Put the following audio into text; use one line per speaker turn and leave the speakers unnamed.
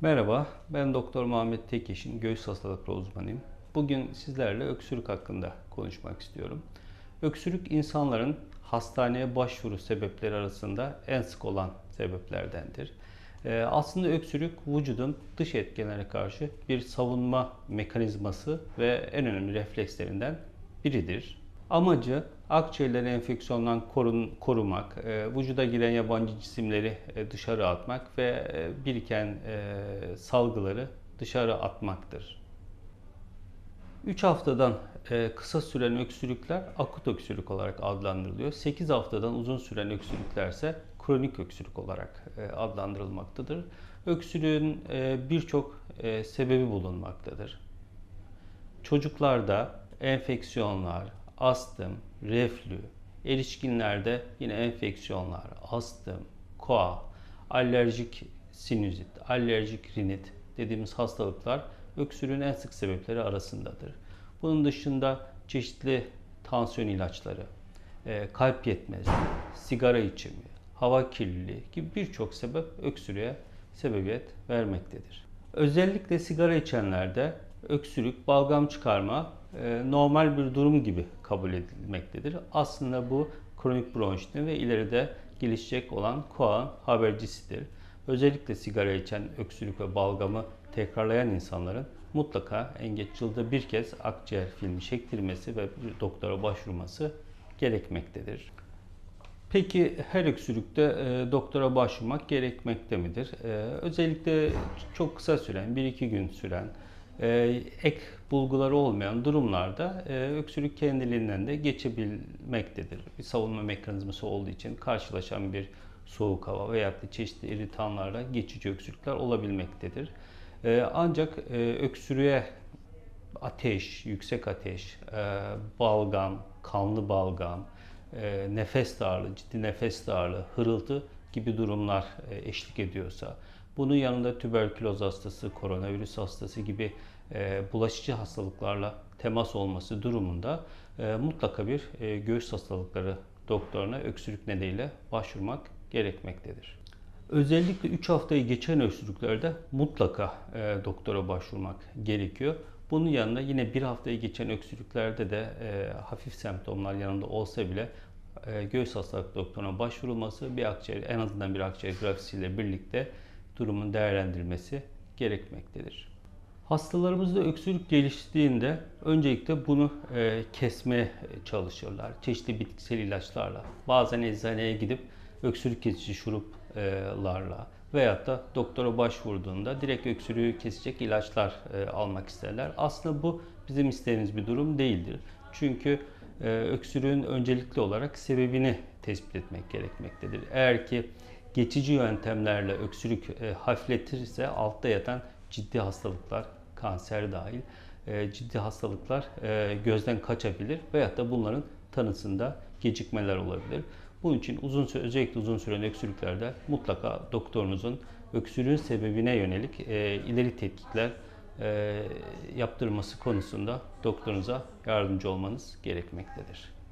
Merhaba, ben Doktor Muhammed Tekeş'in göğüs hastalıkları uzmanıyım. Bugün sizlerle öksürük hakkında konuşmak istiyorum. Öksürük insanların hastaneye başvuru sebepleri arasında en sık olan sebeplerdendir. Ee, Aslında öksürük vücudun dış etkenlere karşı bir savunma mekanizması ve en önemli reflekslerinden biridir. Amacı akciğerleri enfeksiyondan korun, korumak, e, vücuda giren yabancı cisimleri e, dışarı atmak ve e, biriken e, salgıları dışarı atmaktır. 3 haftadan e, kısa süren öksürükler akut öksürük olarak adlandırılıyor. 8 haftadan uzun süren öksürükler ise kronik öksürük olarak e, adlandırılmaktadır. Öksürüğün e, birçok e, sebebi bulunmaktadır. Çocuklarda enfeksiyonlar, astım, reflü, erişkinlerde yine enfeksiyonlar, astım, koa, alerjik sinüzit, alerjik rinit dediğimiz hastalıklar öksürüğün en sık sebepleri arasındadır. Bunun dışında çeşitli tansiyon ilaçları, e, kalp yetmezliği, sigara içimi, hava kirliliği gibi birçok sebep öksürüğe sebebiyet vermektedir. Özellikle sigara içenlerde öksürük, balgam çıkarma normal bir durum gibi kabul edilmektedir. Aslında bu kronik bronşitin ve ileride gelişecek olan koa habercisidir. Özellikle sigara içen, öksürük ve balgamı tekrarlayan insanların mutlaka en geç yılda bir kez akciğer filmi çektirmesi ve bir doktora başvurması gerekmektedir. Peki her öksürükte e, doktora başvurmak gerekmekte midir? E, özellikle çok kısa süren, 1-2 gün süren, e, ek bulguları olmayan durumlarda e, öksürük kendiliğinden de geçebilmektedir. Bir savunma mekanizması olduğu için karşılaşan bir soğuk hava veya da çeşitli iritanlarla geçici öksürükler olabilmektedir. E, ancak e, öksürüğe ateş, yüksek ateş, e, balgam, kanlı balgam, nefes darlığı, ciddi nefes darlığı, hırıltı gibi durumlar e, eşlik ediyorsa, bunun yanında tüberküloz hastası, koronavirüs hastası gibi e, bulaşıcı hastalıklarla temas olması durumunda e, mutlaka bir göğüs hastalıkları doktoruna öksürük nedeniyle başvurmak gerekmektedir. Özellikle 3 haftayı geçen öksürüklerde mutlaka doktora başvurmak gerekiyor. Bunun yanında yine bir haftayı geçen öksürüklerde de e, hafif semptomlar yanında olsa bile e, göğüs hastalık doktoruna başvurulması bir akciğer en azından bir akciğer grafisiyle birlikte durumun değerlendirilmesi gerekmektedir. Hastalarımızda öksürük geliştiğinde öncelikle bunu e, kesmeye çalışırlar. Çeşitli bitkisel ilaçlarla. Bazen eczaneye gidip öksürük kesici şuruplarla veyahut da doktora başvurduğunda direkt öksürüğü kesecek ilaçlar e, almak isterler. Aslında bu bizim istediğimiz bir durum değildir. Çünkü öksürüğün öncelikli olarak sebebini tespit etmek gerekmektedir. Eğer ki geçici yöntemlerle öksürük e, hafifletirse altta yatan ciddi hastalıklar, kanser dahil e, ciddi hastalıklar e, gözden kaçabilir veyahut da bunların tanısında gecikmeler olabilir. Bunun için uzun süre, özellikle uzun süren öksürüklerde mutlaka doktorunuzun öksürüğün sebebine yönelik e, ileri tetkikler yaptırması konusunda doktorunuza yardımcı olmanız gerekmektedir.